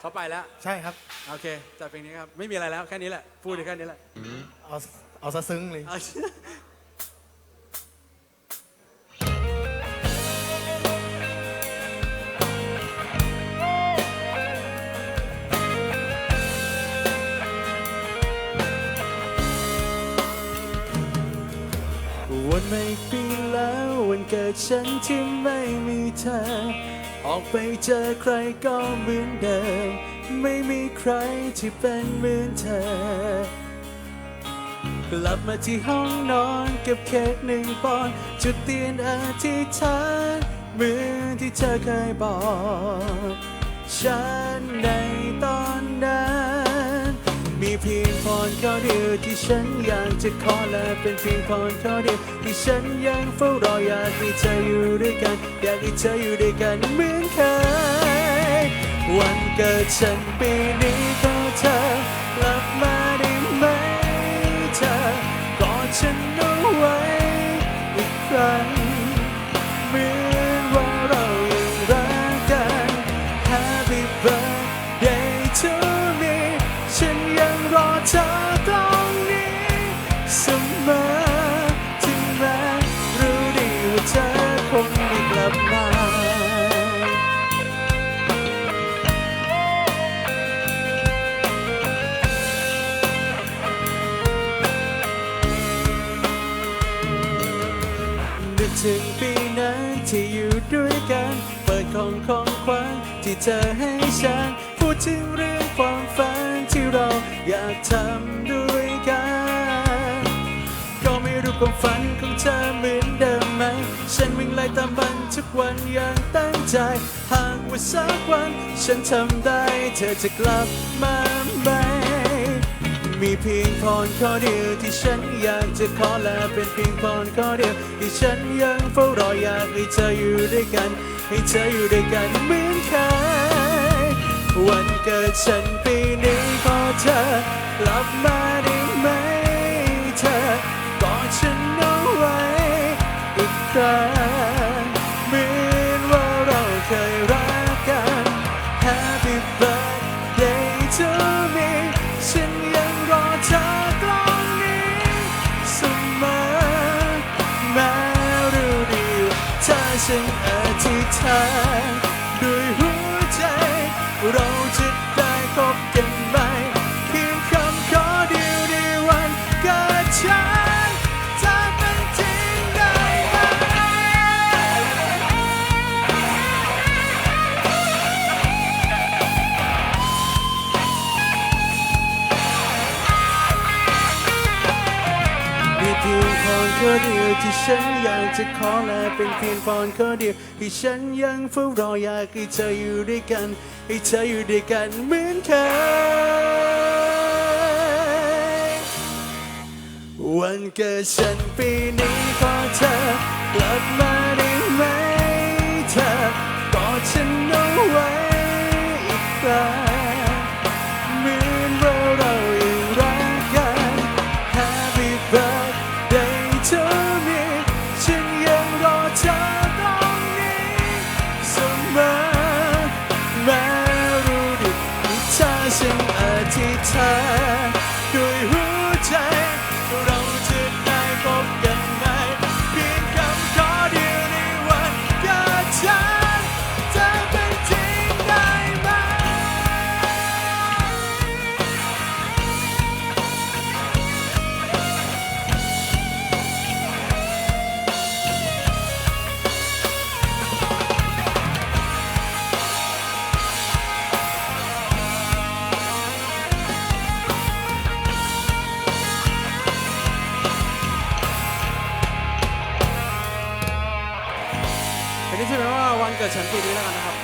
เขาไปแล้ว ใช่ครับ โอเคจัดเพลงนี้ครับ ไม่มีอะไรแล้วแค่นี้แหละ พูดถึงแค่นี้แหละเอาเอาซะซึ้งเลย เอาวันไม่ปีแล้ วันเกิดฉันที่ไม่มีเธอ ออกไปเจอใครก็เหมือนเดิม ไม่มีใครที่เป็นเหมือนเธอ กลับมาที่ห้องนอนเก็บเค้กหนึ่งปอนด์จุดเทียนอธิษฐานเหมือนที่เธอเคยบอก ฉันในตอนนั้น เพียงพรข้อเดียวที่ฉันอยากจะขอและเป็นเพียงพรข้อเดียวที่ฉันยังเฝ้ารออยากให้เธออยู่ด้วยกัน อยากให้เธออยู่ด้วยกันเหมือนเคยวันเกิดฉันปีนี้ขอเธอกลับมาได้ไหมเธอกอดฉันเอาไว้อีกครั้งเหมือน ถึงปีนั้นที่อยู่ด้วยกัน เปิดของของขวัญที่เธอให้ฉัน พูดถึงเรื่องความฝันที่เราอยากทำด้วยกัน ก็ไม่รู้ความฝันของเธอเหมือนเดิมไหม ฉันวิ่งไล่ตามมันทุกวันอย่างตั้งใจ หากว่าสักวัน ฉันทำได้ เธอจะกลับมาไหม มีเพียงพรข้อเดียวที่ฉันอยากจะขอและเป็นเพียงพรข้อเดียวที่ฉันยังเฝ้ารออยากให้เธออยู่ด้วยกัน ให้เธออยู่ด้วยกันเหมือนเคยวันเกิดฉันปีนี้ขอเธอกลับมา ฉันอธิษฐานด้วยหัวใจ เราจะได้พบกันใหม่เพียงคำขอเดียวในวันเกิดฉัน อเดียที่ฉันอยากจะขอและเป็นเพียงพรข้อเดียวที่ฉันยังเฝ้ารออยากให้เธออยู่ด้วยกันให้เธออยู่ด้วยกันเหมือนเคยวันเกิดฉันปีนี้ขอเธอกลับมาได้ไหมเธอกอดฉันเอาไว้อีกครั้ง ฉันอธิษฐานันนี้ใช่ไหมว่าวันเกิดฉันปีนี้แล้วกันนะครับ